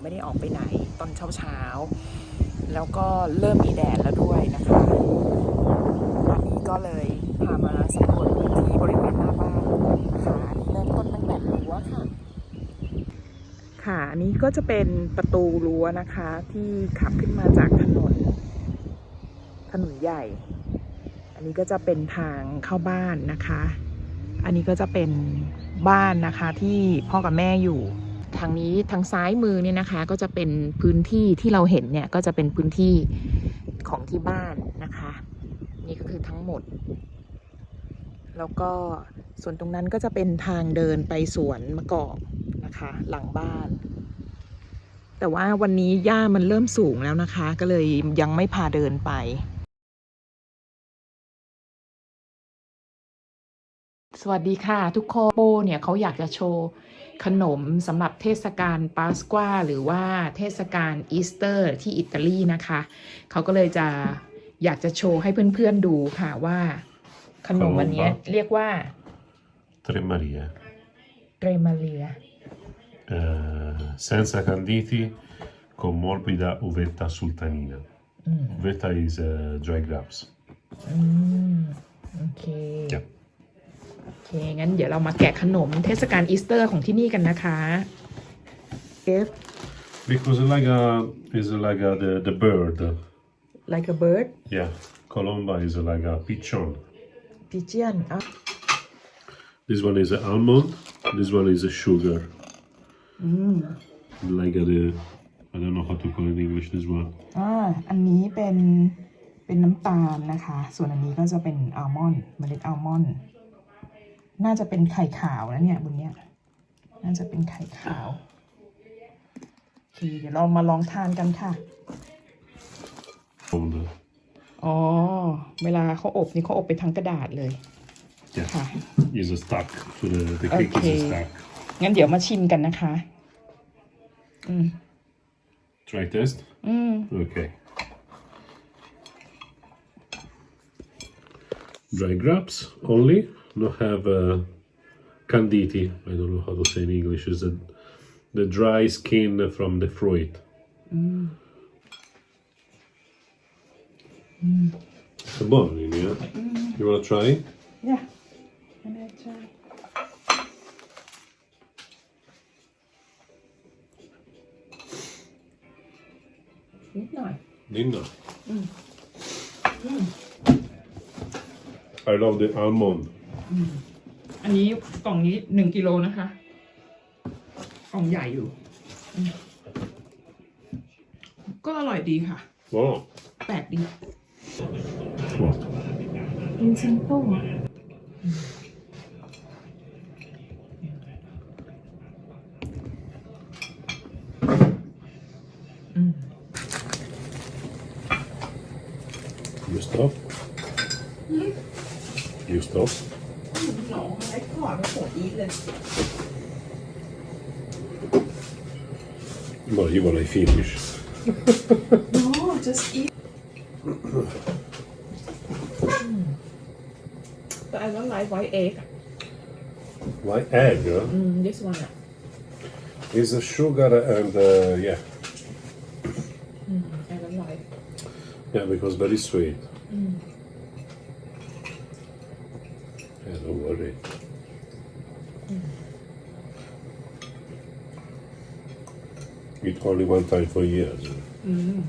ไม่ได้ออกไปไหนตอนเช้าๆแล้วก็เริ่มมีแดดแล้วด้วยนะคะวันนี้ก็เลยพามาสำรวจพื้นที่บริเวณหน้าบ้านนะคะเริ่มต้นตั้งแต่รั้วค่ะ ค่ะ อันนี้ก็จะเป็นประตูรั้วนะคะ ที่ขับขึ้นมาจากถนน ถนนใหญ่ อันนี้ก็จะเป็นทางเข้าบ้านนะคะ อันนี้ก็จะเป็นบ้านนะคะที่พ่อกับแม่อยู่ ทางนี้ทางซ้ายมือเนี่ยนะคะ ก็จะเป็นพื้นที่ที่เราเห็นเนี่ยก็จะเป็นพื้นที่ของที่บ้านนะคะ นี่ก็คือทั้งหมด แล้วก็ส่วนตรงนั้นก็จะเป็นทางเดินไปสวนมะกอกนะคะ หลังบ้าน แต่ว่าวันนี้หญ้ามันเริ่มสูงแล้วนะคะ ก็เลยยังไม่พาเดินไปสวัสดีค่ะทุกคนโปเนี่ยเขาอยากจะโชว์ ขนมสำหรับเทศกาลปาสกวาหรือว่าเทศกาลอีสเตอร์ที่อิตาลีนะคะ เขาก็เลยจะอยากจะโชว์ให้เพื่อนๆดูค่ะว่า ขนมอันเนี้ยเรียกว่า Tre Marie. เรมาเลีย Eh, senza canditi, con morbida uvetta sultanina. Uvetta is uh, dry grapes. อืมโอเค Yeah. โอเค งั้นเดี๋ยวเรามาแกะขนมเทศกาลอีสเตอร์ของที่นี่กันนะคะเอฟ Because like a, is like a, the, the bird. like a bird Yeah. Colomba is like a pigeon. pigeon อะ This one is a almond. This one is a sugar. Like a, the, I don't know how to call it in English. This one. อ่าอันนี้เป็นเป็นน้ำตาลนะคะ ส่วนอันนี้ก็จะเป็นอัลมอนด์เมล็ดอัลมอนด์ น่าจะเป็นไข่ขาวนะเนี่ยบนเนี้ย น่าจะเป็นไข่ขาวโอเคเดี๋ยวเรามาลองทานกันค่ะ From the, อ๋อ เวลาเขาอบนี่เขาอบไปทั้งกระดาษเลย yeah. ค่ะ Is a stack. So the, the cake is Okay. a stack. งั้นเดี๋ยวมาชิมกันนะคะ อืม Try test. อืม Okay. Dry grapes only. not have uh, canditi. I don't know how to say in English. Is the, the dry skin from the fruit. Mm. Mm. It's a bon, yeah? Mm. You want to try it? Yeah, I'm Mm. Mm. I love the almond. อันนี้กล่องนี้หนึ่งกิโลนะคะ กล่องใหญ่อยู่อืมก็อร่อยดีค่ะ Wow. แปลกดี What? กินซิมเปิล You stop? You stop? หนอไอ้ขอดไม่ปวดอีทเลย Well, you wanna finish. No just eat but I don't like white egg My egg huh? mm, this one อ่ะ is the sugar and uh, yeah, I don't like yeah, because very sweet. Yeah, don't worry. Eat only one time for years. Mm-hmm.